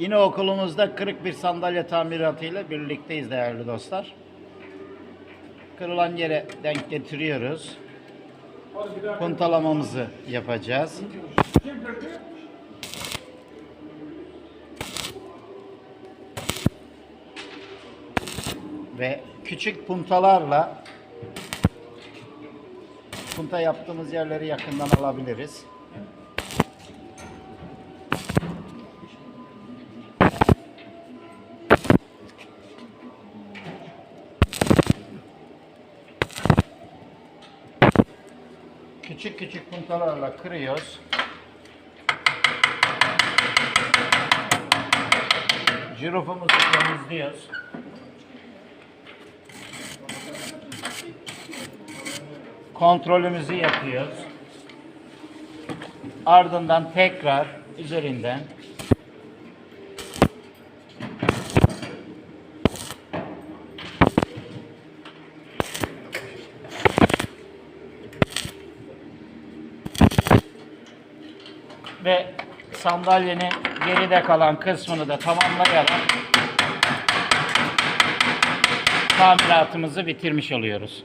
Yine okulumuzda kırık bir sandalye tamiratıyla birlikteyiz değerli dostlar. Kırılan yere denk getiriyoruz. Puntalamamızı yapacağız. Ve küçük puntalarla punta yaptığımız yerleri yakından alabiliriz. Küçük küçük puntalarla kırıyoruz. Jirofumuzu temizliyoruz. Kontrolümüzü yapıyoruz. Ardından tekrar üzerinden ve sandalyenin geride kalan kısmını da tamamlayarak tamiratımızı bitirmiş oluyoruz.